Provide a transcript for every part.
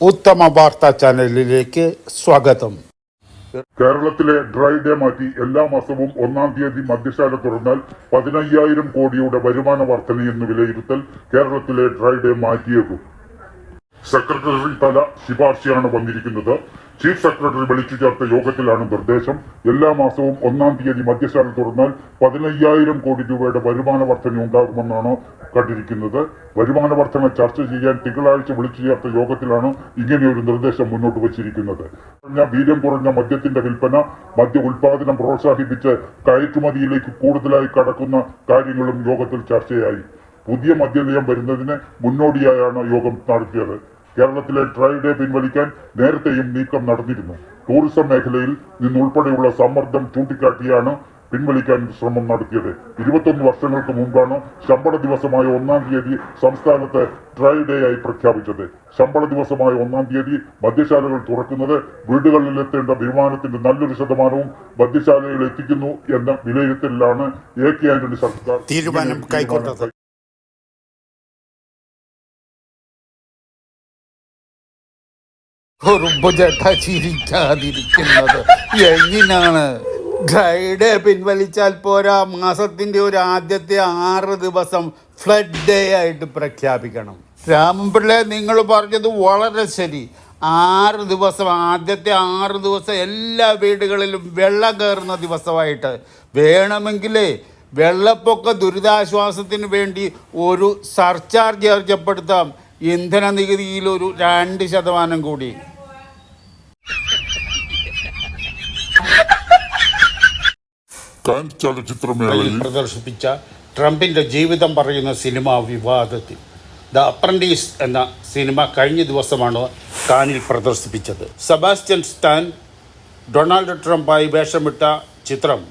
ഉത്തമ വാർത്താ ചാനലിലേക്ക് സ്വാഗതം. കേരളത്തിലെ ഡ്രൈ ഡേ മാറ്റി എല്ലാ മാസവും ഒന്നാം തീയതി മദ്യശാല തുറന്നാൽ പതിനയ്യായിരം കോടിയുടെ വരുമാന വർധനയെന്ന് വിലയിരുത്തൽ കേരളത്തിലെ ഡ്രൈ ഡേ മാറ്റിയേക്കും. സെക്രട്ടറി തല ശുപാർശയാണ് വന്നിരിക്കുന്നത്. ചീഫ് സെക്രട്ടറി വിളിച്ചു ചേർത്ത യോഗത്തിലാണ് നിർദ്ദേശം. എല്ലാ മാസവും ഒന്നാം തീയതി മദ്യശാല തുറന്നാൽ പതിനയ്യായിരം കോടി രൂപയുടെ വരുമാന വർധന ഉണ്ടാകുമെന്നാണ് കണ്ടിരിക്കുന്നത്. വരുമാന വർധന ചർച്ച ചെയ്യാൻ തിങ്കളാഴ്ച വിളിച്ചു ചേർത്ത യോഗത്തിലാണ് ഇങ്ങനെയൊരു നിർദ്ദേശം മുന്നോട്ട് വച്ചിരിക്കുന്നത്. വീര്യം കുറഞ്ഞ മദ്യത്തിന്റെ വിൽപ്പന മദ്യ ഉൽപാദനം പ്രോത്സാഹിപ്പിച്ച് കയറ്റുമതിയിലേക്ക് കൂടുതലായി കടക്കുന്ന കാര്യങ്ങളും യോഗത്തിൽ ചർച്ചയായി. പുതിയ മദ്യനയം വരുന്നതിന് മുന്നോടിയായാണ് യോഗം നടത്തിയത്. കേരളത്തിലെ ഡ്രൈ ഡേ പിൻവലിക്കാൻ നേരത്തെയും നീക്കം നടന്നിരുന്നു. ടൂറിസം മേഖലയിൽ നിന്നുൾപ്പെടെയുള്ള സമ്മർദ്ദം ചൂണ്ടിക്കാട്ടിയാണ് പിൻവലിക്കാൻ ശ്രമം നടത്തിയത്. ഇരുപത്തൊന്ന് വർഷങ്ങൾക്ക് മുമ്പാണ് ശമ്പള ദിവസമായ ഒന്നാം തീയതി സംസ്ഥാനത്ത് ഡ്രൈ ഡേ ആയി പ്രഖ്യാപിച്ചത്. ശമ്പള ദിവസമായ ഒന്നാം തീയതി മദ്യശാലകൾ തുറക്കുന്നത് വീടുകളിൽ എത്തേണ്ട വരുമാനത്തിന്റെ നല്ലൊരു ശതമാനവും മദ്യശാലയിൽ എത്തിക്കുന്നു എന്ന വിലയിരുത്തലിലാണ് എ കെ ആന്റണി സർക്കാർ തീരുമാനം ഇങ്ങനെ കൈക്കൊണ്ടത്. തീരുമാനം കുറുമ്പുചേട്ട ചിരിക്കാതിരിക്കുന്നത് എങ്ങനെയാണ് ഡ്രൈഡേ പിൻവലിച്ചാൽ പോരാ. മാസത്തിന്റെ ഒരു ആദ്യത്തെ ആറ് ദിവസം ഫ്ലഡ് ഡേ ആയിട്ട് പ്രഖ്യാപിക്കണം. രാമൻപിള്ള നിങ്ങൾ പറഞ്ഞത് വളരെ ശരി. ആറ് ദിവസം ആദ്യത്തെ ആറ് ദിവസം എല്ലാ വീടുകളിലും വെള്ളം കയറുന്ന ദിവസമായിട്ട്. വേണമെങ്കിലേ വെള്ളപ്പൊക്ക ദുരിതാശ്വാസത്തിന് വേണ്ടി ഒരു സർചാർജ് ഏർപ്പെടുത്താം ഇന്ധന നികുതിയിൽ ഒരു രണ്ട് ശതമാനം കൂടി. കാൻ ചലച്ചിത്രമേളയിൽ പ്രദർശിപ്പിച്ച ട്രംപിന്റെ ജീവിതം പറയുന്ന സിനിമ വിവാദത്തിൽ. ദ അപ്രന്റീസ് എന്ന സിനിമ കഴിഞ്ഞ ദിവസമാണ് കാനിൽ പ്രദർശിപ്പിച്ചത്. സെബാസ്റ്റ്യൻ സ്റ്റാൻ ഡൊണാൾഡ് ട്രംപായി വേഷമിട്ട ചിത്രം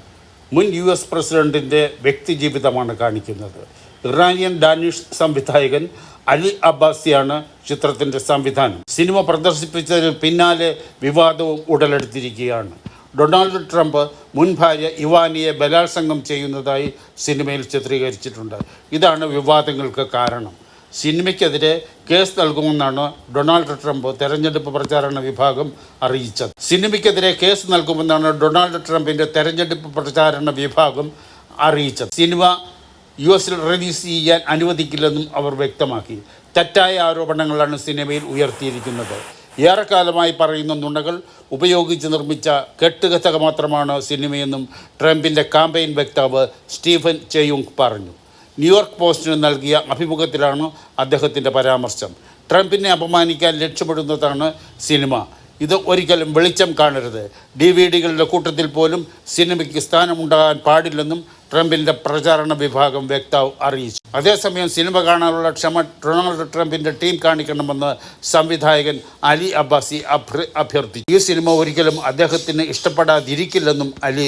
മുൻ യു എസ് പ്രസിഡന്റിന്റെ വ്യക്തിജീവിതമാണ് കാണിക്കുന്നത്. ഇറാനിയൻ ഡാനിഷ് സംവിധായകൻ അലി അബ്ബാസിയാണ് ചിത്രത്തിന്റെ സംവിധാനം. സിനിമ പ്രദർശിപ്പിച്ചതിന് പിന്നാലെ വിവാദവും ഉടലെടുത്തിരിക്കുകയാണ്. ഡൊണാൾഡ് ട്രംപ് മുൻ ഭാര്യ ഇവാനിയെ ബലാത്സംഗം ചെയ്യുന്നതായി സിനിമയിൽ ചിത്രീകരിച്ചിട്ടുണ്ട്. ഇതാണ് വിവാദങ്ങൾക്ക് കാരണം. സിനിമയ്ക്കെതിരെ കേസ് നൽകുമെന്നാണ് ഡൊണാൾഡ് ട്രംപ് തെരഞ്ഞെടുപ്പ് പ്രചാരണ വിഭാഗം അറിയിച്ചത്. സിനിമയ്ക്കെതിരെ കേസ് നൽകുമെന്നാണ് ഡൊണാൾഡ് ട്രംപിന്റെ തെരഞ്ഞെടുപ്പ് പ്രചാരണ വിഭാഗം അറിയിച്ചത്. സിനിമ യു എസിൽ റിലീസ് ചെയ്യാൻ അനുവദിക്കില്ലെന്നും അവർ വ്യക്തമാക്കി. തെറ്റായ ആരോപണങ്ങളാണ് സിനിമയിൽ ഉയർത്തിയിരിക്കുന്നത്. ഏറെക്കാലമായി പറയുന്ന നുണകൾ ഉപയോഗിച്ച് നിർമ്മിച്ച കെട്ടുകഥ മാത്രമാണ് സിനിമയെന്നും ട്രംപിന്റെ കാമ്പയിൻ വക്താവ് സ്റ്റീഫൻ ചെയുങ് പറഞ്ഞു. ന്യൂയോർക്ക് പോസ്റ്റിന് നൽകിയ അഭിമുഖത്തിലാണ് അദ്ദേഹത്തിന്റെ പരാമർശം. ട്രംപിനെ അപമാനിക്കാൻ ലക്ഷ്യമിടുന്നതാണ് സിനിമ. ഇത് ഒരിക്കലും വെളിച്ചം കാണരുത്. ഡി വി ഡികളുടെ കൂട്ടത്തിൽ പോലും സിനിമയ്ക്ക് സ്ഥാനമുണ്ടാകാൻ പാടില്ലെന്നും ട്രംപിന്റെ പ്രചാരണ വിഭാഗം വ്യക്താവ് അറിയിച്ചു. അതേസമയം സിനിമ കാണാനുള്ള ക്ഷമ ഡൊണാൾഡ് ട്രംപിന്റെ ടീം കാണിക്കണമെന്ന് സംവിധായകൻ അലി അബ്ബാസി അഭ്യർത്ഥിച്ചു. ഈ സിനിമ ഒരിക്കലും അദ്ദേഹത്തിന് ഇഷ്ടപ്പെടാതിരിക്കില്ലെന്നും അലി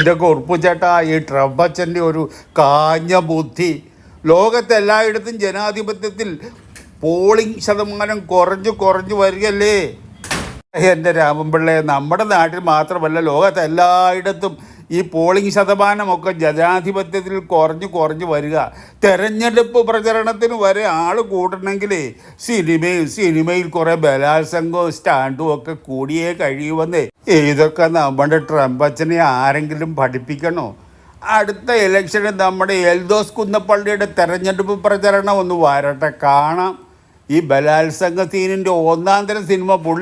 ഇതൊക്കെ ഉറപ്പുചേട്ടാ ഈ ട്രംപ് അച്ഛന്റെ ഒരു കാഞ്ഞ ബുദ്ധി. ലോകത്തെല്ലായിടത്തും ജനാധിപത്യത്തിൽ പോളിംഗ് ശതമാനം കുറഞ്ഞു കുറഞ്ഞു വരികയല്ലേ? എന്റെ രാമൻപിള്ളയെ നമ്മുടെ നാട്ടിൽ മാത്രമല്ല ലോകത്ത് എല്ലായിടത്തും ഈ പോളിംഗ് ശതമാനമൊക്കെ ജനാധിപത്യത്തിൽ കുറഞ്ഞു കുറഞ്ഞു വരിക. തെരഞ്ഞെടുപ്പ് പ്രചരണത്തിന് വരെ ആൾ കൂട്ടണമെങ്കിൽ സിനിമയിൽ സിനിമയിൽ കുറേ ബലാത്സംഗവും സ്റ്റാൻഡും ഒക്കെ കൂടിയേ കഴിയുമെന്നേ ഇതൊക്കെ നമ്മുടെ ട്രംപ് അച്ഛനെ ആരെങ്കിലും പഠിപ്പിക്കണോ? അടുത്ത ഇലക്ഷന് നമ്മുടെ എൽദോസ് കുന്നപ്പള്ളിയുടെ തെരഞ്ഞെടുപ്പ് പ്രചരണം ഒന്ന് വരട്ടെ കാണാം. ഈ ബലാത്സംഗ സീനിന്റെ ഒന്നാം തരം സിനിമ പുള്ളി